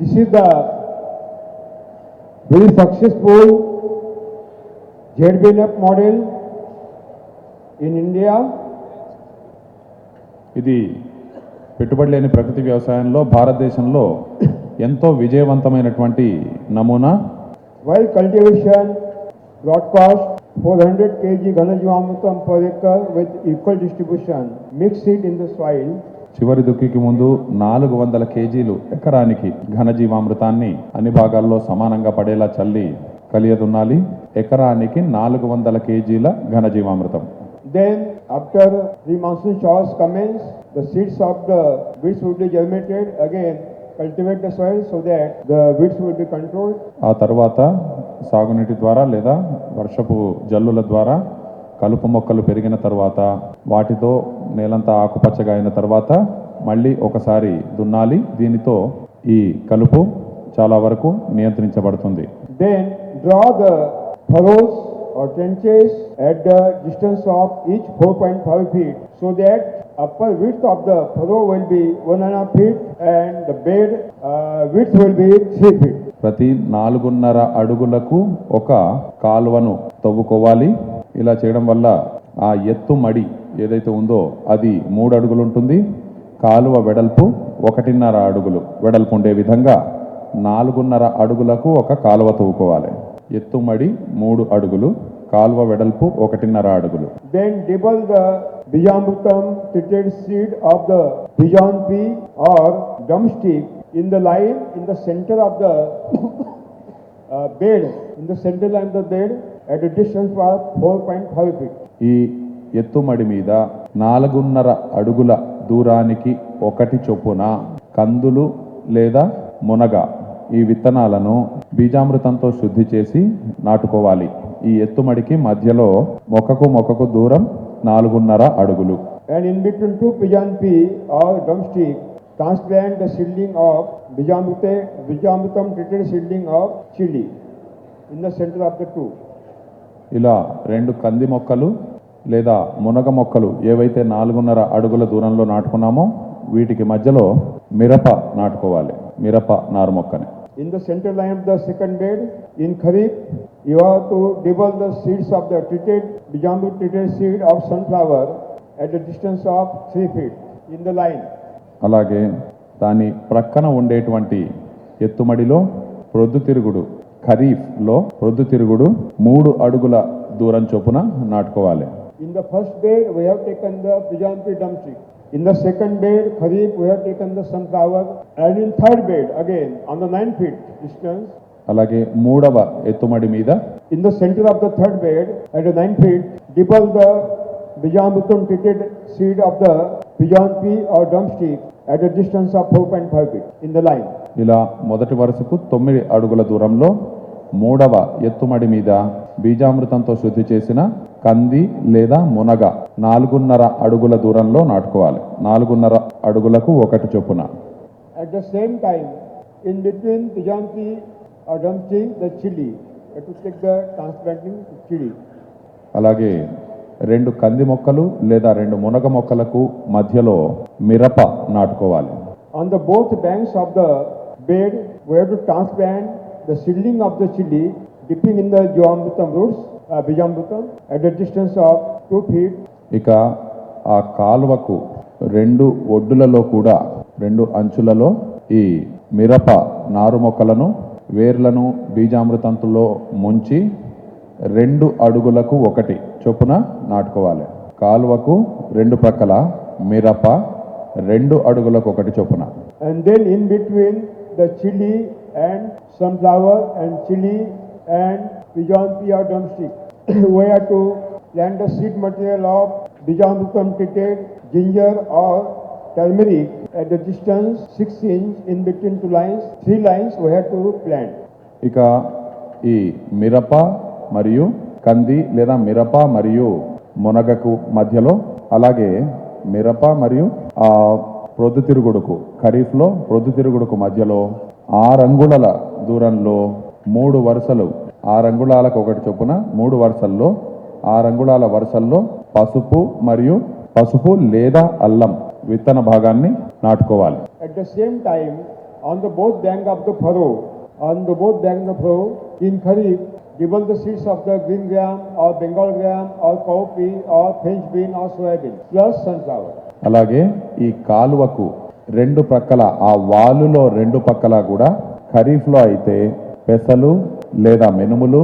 This is the very successful ZBL F model in India ఇది పెట్టుబడి లేని ప్రకృతి వ్యవసాయంలో భారతదేశంలో ఎంతో విజయవంతమైనటువంటి నమూనా. Wild cultivation broadcast four hundred kg ఘనజీవామృతం per acre with equal distribution mix it in the soil చివరి దుక్కికి ముందు నాలుగు వందల కేజీలు ఎకరానికి ఘనజీవామృతాన్ని అన్ని భాగాల్లో సమానంగా పడేలా చల్లి కలియదున్నాలి. ఎకరానికి నాలుగు వందల కేజీల ఘనజీవామృతం then after the monsoon showers commence the seeds of the weeds would be germinated again cultivate the so that the weeds would be controlled ఆ తర్వాత సాగునీటి ద్వారా లేదా వర్షపు జల్లుల ద్వారా కలుపు మొక్కలు పెరిగిన తర్వాత వాటితో నేలంతా ఆకుపచ్చగా అయిన తర్వాత మళ్ళీ ఒకసారి దున్నాలి. దీనితో ఈ కలుపు చాలా వరకు నియంత్రించబడుతుంది. Then draw the furrows are at the distance of each 4.5 feet so that upper width of the furrow will be 1.5 feet and the bed width will be ప్రతి నాలుగున్నర అడుగులకు ఒక కాలువను తవ్వుకోవాలి. ఇలా చేయడం వల్ల ఆ ఎత్తు మడి ఏదైతే ఉందో అది మూడు అడుగులు ఉంటుంది కాలువ వెడల్పు ఒకటిన్నర అడుగులు. వెడల్పు ఉండే విధంగా నాలుగున్నర అడుగులకు ఒక కాలువ తవ్వుకోవాలి. ఎత్తు మడి మూడు అడుగులు కాలువ వెడల్పు ఒకటిన్నర అడుగులు. దెన్ డిబల్ ద బియాంబుతం seed of the Bjorn or gum stick in the line in the centre of the bed in the centre line the bed ఈ ఎత్తుమడి మీద నాలుగున్నర అడుగుల దూరానికి ఒకటి చొప్పున కందులు లేదా మునగ ఈ విత్తనాలను బీజామృతంతో శుద్ధి చేసి నాటుకోవాలి. ఈ ఎత్తుమడికి మధ్యలో మొక్కకు మొక్కకు దూరం నాలుగున్నర అడుగులు. And in between బిజాంపి or drumstick transplant the of బిజామృతే బిజామృతం treated seedling of chilli in the centre of the two ఇలా రెండు కంది మొక్కలు లేదా మునగ మొక్కలు ఏవైతే నాలుగున్నర అడుగుల దూరంలో నాటుకున్నామో వీటికి మధ్యలో మిరప నాటుకోవాలి. మిరప నారు మొక్కని. In the central line of the second bed in kharif you have to dibble the seeds of the treated బిజాంబు treated seed of sun flower at the distance of three feet in the line అలాగే దాని ప్రక్కన ఉండేటువంటి ఎత్తుమడిలో ప్రొద్దు తిరుగుడు ఖరీఫ్లో ప్రొద్దు తిరుగుడు మూడు అడుగుల దూరం చొప్పున నాటుకోవాలి. In the first day wife taken the బిజాంతి డంచి in the second bed kharif wife taken the sun flower and in third bed again on the nine feet distance అలాగే మూడవ ఎత్తుమడి మీద in the centre of the third bed and nine feet dibble the బిజాంతుతం టిటెడ్ seed of the బిజాంతి or డంచి at a distance of four point five feet in the line ఇలా మొదటి వరుసకు తొమ్మిది అడుగుల దూరంలో మూడవ ఎత్తుమడి మీద బీజామృతంతో శుద్ధి చేసిన కంది లేదా మునగ నాలుగున్నర అడుగుల దూరంలో నాటుకోవాలి. నాలుగున్నర అడుగులకు ఒకటి చొప్పున. At the same time in between బిజాంతి అడంచి the chilli it the transplanting chilli అలాగే రెండు కంది మొక్కలు లేదా రెండు మునగ మొక్కలకు మధ్యలో మిరప నాటుకోవాలి. On the both banks of the bed where to transplant the seedling of the chili, dipping in the Joambutam roots, uh, Bijambutam, at a distance of 2 feet ఇక ఆ కాలువకు రెండు ఒడ్డులలో కూడా రెండు అంచులలో ఈ మిరప నారు మొక్కలను వేర్లను బీజామృతంలో ముంచి రెండు అడుగులకు ఒకటి చొప్పున నాటుకోవాలి కాలువకు రెండు ప్రక్కల మిరప రెండు అడుగులకు ఒకటి చొప్పున And then in between the chili and sunflower and chili and Bijan pea or drumstick, we have to plant the seed material of Bijambutam treated ginger or turmeric at the distance 6 inch in between two lines, three lines we have to plant. ఇక ఈ మిరప మరియు కంది లేదా మిరప మరియు మునగకు మధ్యలో అలాగే మిరప మరియు ఆ ప్రొద్దుతిరుగుడుకు ఖరీఫ్లో ప్రొద్దుతిరుగుడుకు మధ్యలో ఆ అంగుళల దూరంలో మూడు వరుసలు. ఆ రంగుళాలకు ఒకటి చొప్పున మూడు వరుసల్లో ఆ రంగుళాల వరుసల్లో పసుపు మరియు పసుపు లేదా అల్లం విత్తన భాగాన్ని నాటుకోవాలి. At the same time on the both bank of the furrow on the both bank of furrow in kharif dibble the seeds of the green gram or Bengal gram or cowpea or French bean or soybean plus sunflower అలాగే ఈ కాలువకు రెండు పక్కల ఆ వాలులో రెండు పక్కల కూడా ఖరీఫ్లో అయితే పెసలు లేదా మినుములు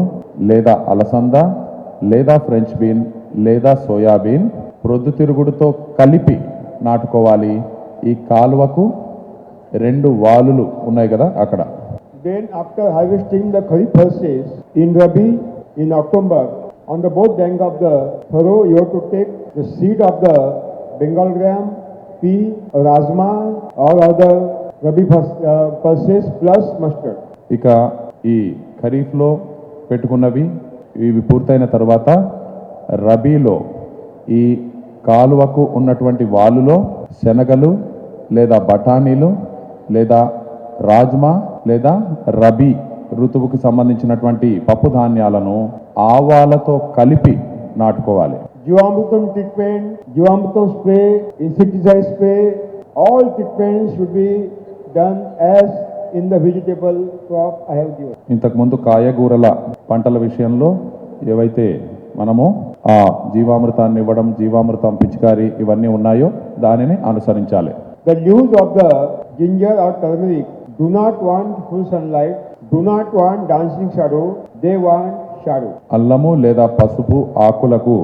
లేదా అలసంద లేదా ఫ్రెంచ్ బీన్ లేదా సోయాబీన్ ప్రొద్దుతిరుగుడుతో కలిపి నాటుకోవాలి. ఈ కాలువకు రెండు వాలులు ఉన్నాయి కదా అక్కడ. Then after harvesting the kharif furrows in rabi in October on the both bank of the furrow your to take the seed of the Bengal gram pea, rajma or other Rabi pus- uh, pulses ఇక ఈ ఖరీఫ్లో పెట్టుకున్నవి ఇవి పూర్తయిన తర్వాత రబీలో ఈ కాలువకు ఉన్నటువంటి వాలులో శనగలు లేదా బఠానీలు లేదా రాజ్మా లేదా రబీ ఋతువుకు సంబంధించినటువంటి పప్పు ధాన్యాలను ఆవాలతో కలిపి నాటుకోవాలి. జీవామృతం treatment jeevamrutham spray insecticide spray all treatment should be done as in the vegetable crop I have given ముందు కాయగూరల పంటల విషయంలో ఏవైతే మనము ఆ జీవామృతాన్ని ఇవ్వడం జీవామృతం పిచికారి ఇవన్నీ ఉన్నాయో దానిని అనుసరించాలి. The use of the ginger or turmeric do not want full sun light do not want dancing shadow they want shadow అల్లము లేదా పసుపు ఆకులకు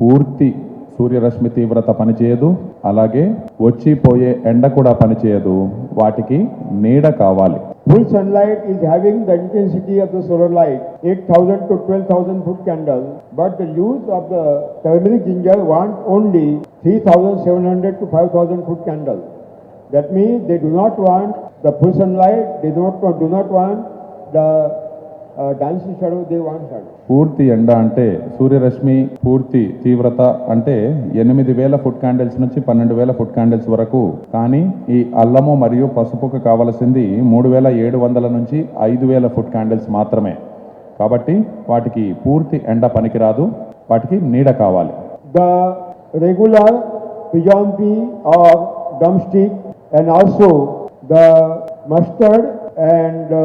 పూర్తి సూర్యరశ్మి తీవ్రత పనిచేయదు. అలాగే వచ్చి పోయే ఎండ కూడా పనిచేయదు. వాటికి నీడ కావాలి. Full sun light is having the intensity of the solar light eight thousand to twelve thousand foot candle but the use of the turmeric ginger want only three thousand seven hundred to five thousand foot candle that means they do not want the full sun light they not do not want the they want shadow. పూర్తి ఎండ అంటే సూర్యరశ్మి పూర్తి తీవ్రత అంటే ఎనిమిది వేల foot candles నుంచి పన్నెండు వేల ఫుట్ క్యాండిల్స్ వరకు. కానీ ఈ అల్లము మరియు పసుపుకు కావలసింది మూడు వేల ఏడు వందల నుంచి ఐదు వేల ఫుట్ క్యాండిల్స్ మాత్రమే. కాబట్టి వాటికి పూర్తి ఎండ పనికిరాదు. వాటికి నీడ కావాలి. The regular pigeon pea or drumstick and also the mustard and uh,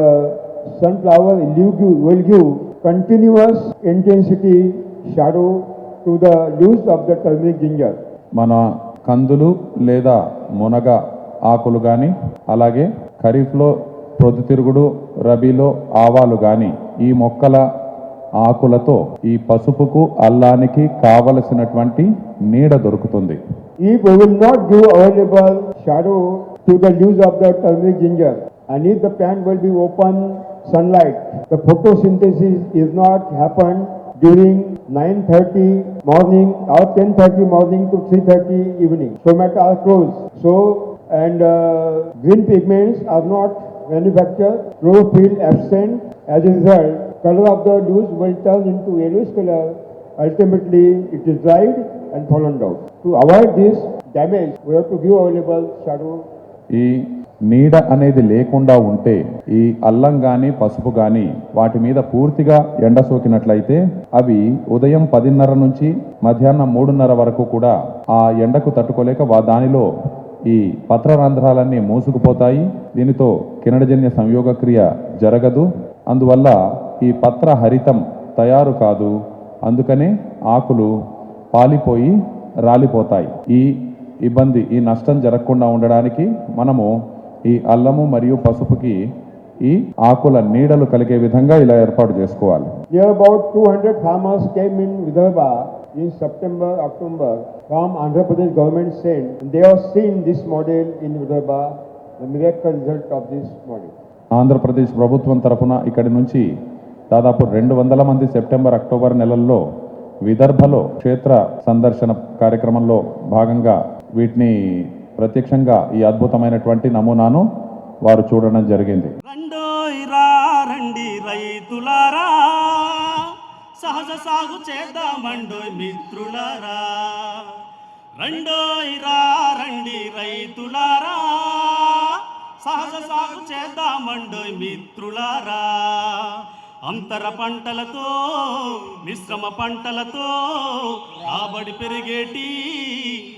sunflower will give, will give continuous intensity shadow to the leaves of the turmeric ginger. మన కందులు లేదా మునగ ఆకులు కానీ అలాగే ఖరీఫ్లో ప్రొద్దుతిరుగుడు రబీలో ఆవాలు కానీ ఈ మొక్కల ఆకులతో ఈ పసుపుకు అల్లానికి కావలసినటువంటి నీడ దొరుకుతుంది we will not give available shadow to the leaves of the turmeric ginger, and if the plant will be open sunlight, the photosynthesis is not happened, during 9:30 morning or 10:30 morning to 3:30 evening. Stomata are closed. So, and uh, green pigments are not manufactured, chlorophyll absent. As a result, color of the leaves will turn into yellowish color. Ultimately, it is dried and fallen down. To avoid this damage, we have to give available shadow నీడ అనేది లేకుండా ఉంటే ఈ అల్లం గాని పసుపు గాని వాటి మీద పూర్తిగా ఎండ సోకినట్లయితే అవి ఉదయం పదిన్నర నుంచి మధ్యాహ్నం మూడున్నర వరకు కూడా ఆ ఎండకు తట్టుకోలేక వా- దానిలో ఈ పత్రరంధ్రాలన్నీ మూసుకుపోతాయి. దీనితో కిరణజన్య సంయోగక్రియ జరగదు. అందువల్ల ఈ పత్ర హరితం తయారు కాదు. అందుకనే ఆకులు పాలిపోయి రాలిపోతాయి. ఈ ఇబ్బంది ఈ నష్టం జరగకుండా ఉండడానికి మనము ఈ అల్లము మరియు పసుపుకి ఈ ఆకుల నీడలు కలిగే విధంగా ఇలా ఏర్పాటు చేసుకోవాలి Near about 200 farmers came in Vidarbha in September, October from Andhra Pradesh government sent. They have seen this model in Vidarbha, the miracle result of this model. Andhra Pradesh ప్రభుత్వం తరఫున ఇక్కడి నుంచి దాదాపు రెండు వందల మంది సెప్టెంబర్ అక్టోబర్ నెలల్లో విదర్భలో క్షేత్ర సందర్శన కార్యక్రమంలో భాగంగా వీటిని ప్రత్యక్షంగా ఈ అద్భుతమైనటువంటి నమూనాను వారు చూడడం జరిగింది. రండోయ్ రండి రైతులారా సహజ సాగు చేద్దామండోయ్ మిత్రులారా. రండోయ్ రండి రైతులారా సహజ సాగు చేద్దామండోయ్ మిత్రులారా. అంతర పంటలతో మిశ్రమ పంటలతో రాబడి పెరిగేటి